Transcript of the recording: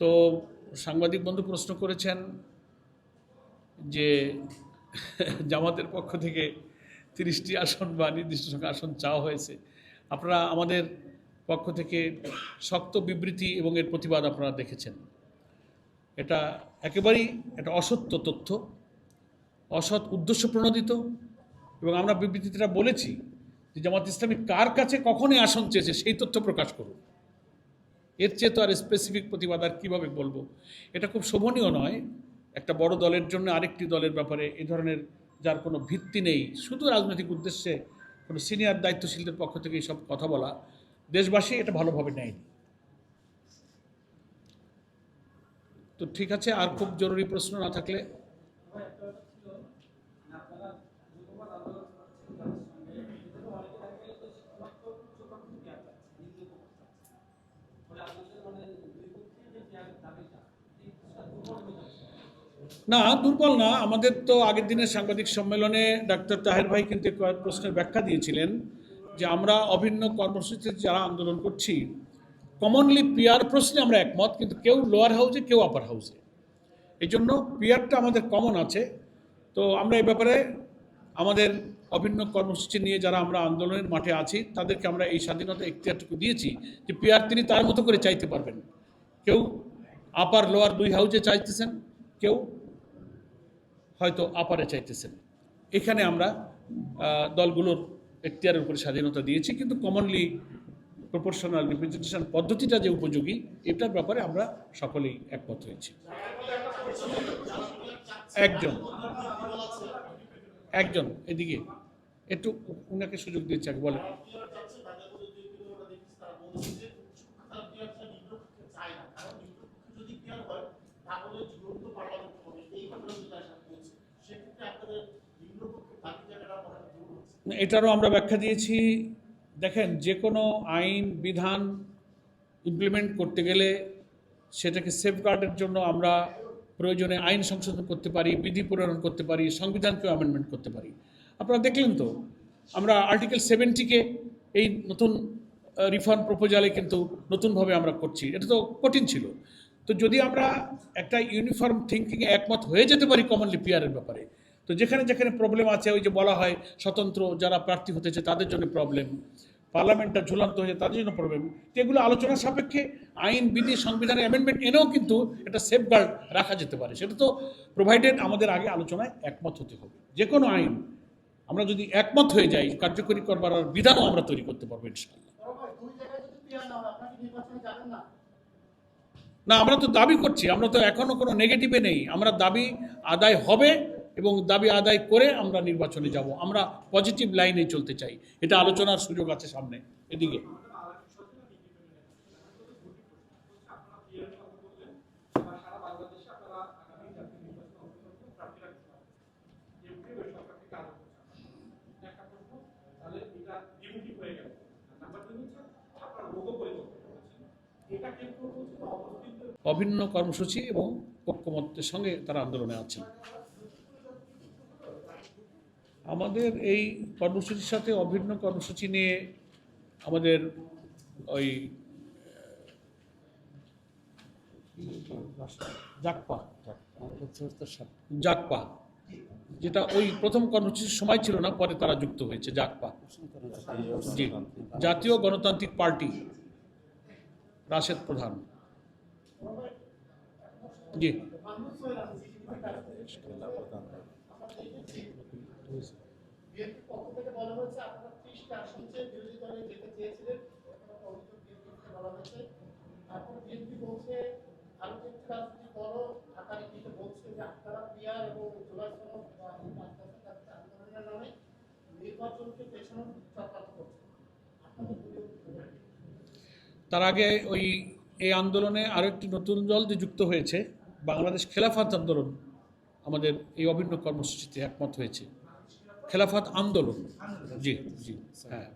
তো সাংবাদিক বন্ধু প্রশ্ন করেছেন যে জামাতের পক্ষ থেকে তিরিশটি আসন বা নির্দিষ্ট সংখ্যা আসন চাওয়া হয়েছে। আপনারা আমাদের পক্ষ থেকে শক্ত বিবৃতি এবং এর প্রতিবাদ আপনারা দেখেছেন। এটা একেবারেই একটা অসত্য তথ্য, অসৎ উদ্দেশ্য প্রণোদিত এবং আমরা বিবৃতিটা বলেছি যে জামাত ইসলামী কার কাছে কখনই আসন চেয়েছে সেই তথ্য প্রকাশ করুন এর চেয়ে তো আর স্পেসিফিক প্রতিবাদ আর কীভাবে বলব? এটা খুব শোভনীয় নয়। একটা বড় দলের জন্য আরেকটি দলের ব্যাপারে এই ধরনের যার কোনো ভিত্তি নেই, শুধু রাজনৈতিক উদ্দেশ্যে কোনো সিনিয়র দায়িত্বশীলদের পক্ষ থেকে এইসব কথা বলা, দেশবাসী এটা ভালোভাবে নেয়নি। তো ঠিক আছে, আর খুব জরুরি প্রশ্ন না থাকলে না দুর্বল না। আমাদের তো আগের দিনের সাংবাদিক সম্মেলনে ডাক্তার তাহের ভাই কিন্তু একটু প্রশ্নের ব্যাখ্যা দিয়েছিলেন যে আমরা অভিন্ন কর্মসূচিতে যারা আন্দোলন করছি কমনলি পিয়ার প্রশ্নে আমরা একমত, কিন্তু কেউ লোয়ার হাউসে কেউ আপার হাউসে এই জন্য পিয়ারটা আমাদের কমন আছে। তো আমরা এই ব্যাপারে আমাদের অভিন্ন কর্মসূচি নিয়ে যারা আমরা আন্দোলনের মাঠে আছি, তাদেরকে আমরা এই স্বাধীনতা এখতিয়ারটুকু দিয়েছি যে পিয়ার তিনি তার মতো করে চাইতে পারবেন। কেউ আপার লোয়ার দুই হাউসে চাইতেছেন, কেউ হয়তো আপারে চাইতেছেন। এখানে আমরা দলগুলোর এখতিয়ারের উপরে স্বাধীনতা দিয়েছি, কিন্তু কমনলি প্রপোর্শনাল রিপ্রেজেন্টেশন পদ্ধতিটা যে উপযোগী, এটার ব্যাপারে আমরা সকলেই একমত হয়েছি। একজন একজন এদিকে, একটু ওনাকে সুযোগ দিচ্ছি আগে এটারও আমরা ব্যাখ্যা দিয়েছি। দেখেন যে কোনো আইন, বিধান ইমপ্লিমেন্ট করতে গেলে সেটাকে সেফগার্ডের জন্য আমরা প্রয়োজনে আইন সংশোধন করতে পারি, বিধি প্রণয়ন করতে পারি, সংবিধানকেও অ্যামেন্ডমেন্ট করতে পারি। আপনারা দেখলেন তো, আমরা আর্টিকেল সেভেন্টিকে এই নতুন রিফর্ম প্রপোজালে কিন্তু নতুনভাবে আমরা করছি। এটা তো কঠিন ছিল। তো যদি আমরা একটা ইউনিফর্ম থিঙ্কিংয়ে একমত হয়ে যেতে পারি কমনলি পিয়ারের ব্যাপারে তো যেখানে যেখানে প্রবলেম আছে, ওই যে বলা হয় স্বতন্ত্র যারা প্রার্থী হতেছে তাদের জন্য প্রবলেম পার্লামেন্টটা ঝুলন্ত হয়েছে তাদের জন্য প্রবলেম তো এগুলো আলোচনার সাপেক্ষে আইন, বিধি সংবিধানের অ্যামেন্ডমেন্ট এনেও কিন্তু একটা সেফগার্ড রাখা যেতে পারে। সেটা তো প্রোভাইডেড আমাদের আগে আলোচনায় একমত হতে হবে। যে কোনো আইন, আমরা যদি একমত হয়ে যাই, কার্যকরী করবার বিধানও আমরা তৈরি করতে পারব না, আমরা তো দাবি করছি, আমরা তো এখনও কোনো নেগেটিভে নেই। আমরা দাবি আদায় হবে এবং দাবি আদায় করে আমরা নির্বাচনে যাব। আমরা পজিটিভ লাইনে চলতে চাই। এটা আলোচনার সুযোগ আছে সামনে। এদিকে। অভিন্ন কর্মসূচি এবং ঐক্যমত্যের সঙ্গে তারা আন্দোলনে আছেন। আমাদের এই কর্মসূচির সাথে অভিন্ন কর্মসূচি নিয়ে আমাদের ওই জাকপা জাকপা যেটা ওই প্রথম কর্মসূচির সময় ছিল না পরে তারা যুক্ত হয়েছে জাকপা। জি জাতীয় গণতান্ত্রিক পার্টি রাশেদ প্রধান। জি বিএনপির পক্ষ থেকে বলা হয়েছে আপনারা ত্রিশটা আসন চেয়ে বিরোধী দলে যেতে চেয়েছিলেন এরকম একটা অভিযোগ বলা হয়েছে। তারপর বিএনপি বলছে একটি রাজনৈতিক দলও ঢাকা নীতিতে বলছে যে, আপনারা এবং কাছে আন্দোলনের নামে নির্বাচনকে চক্রান্ত করছে? তার আগে ওই, এই আন্দোলনে আরও একটি নতুন দল যে যুক্ত হয়েছে, বাংলাদেশ খেলাফত আন্দোলন, আমাদের এই অভিন্ন কর্মসূচিতে একমত হয়েছে। খেলাফত আন্দোলন। জি জি হ্যাঁ।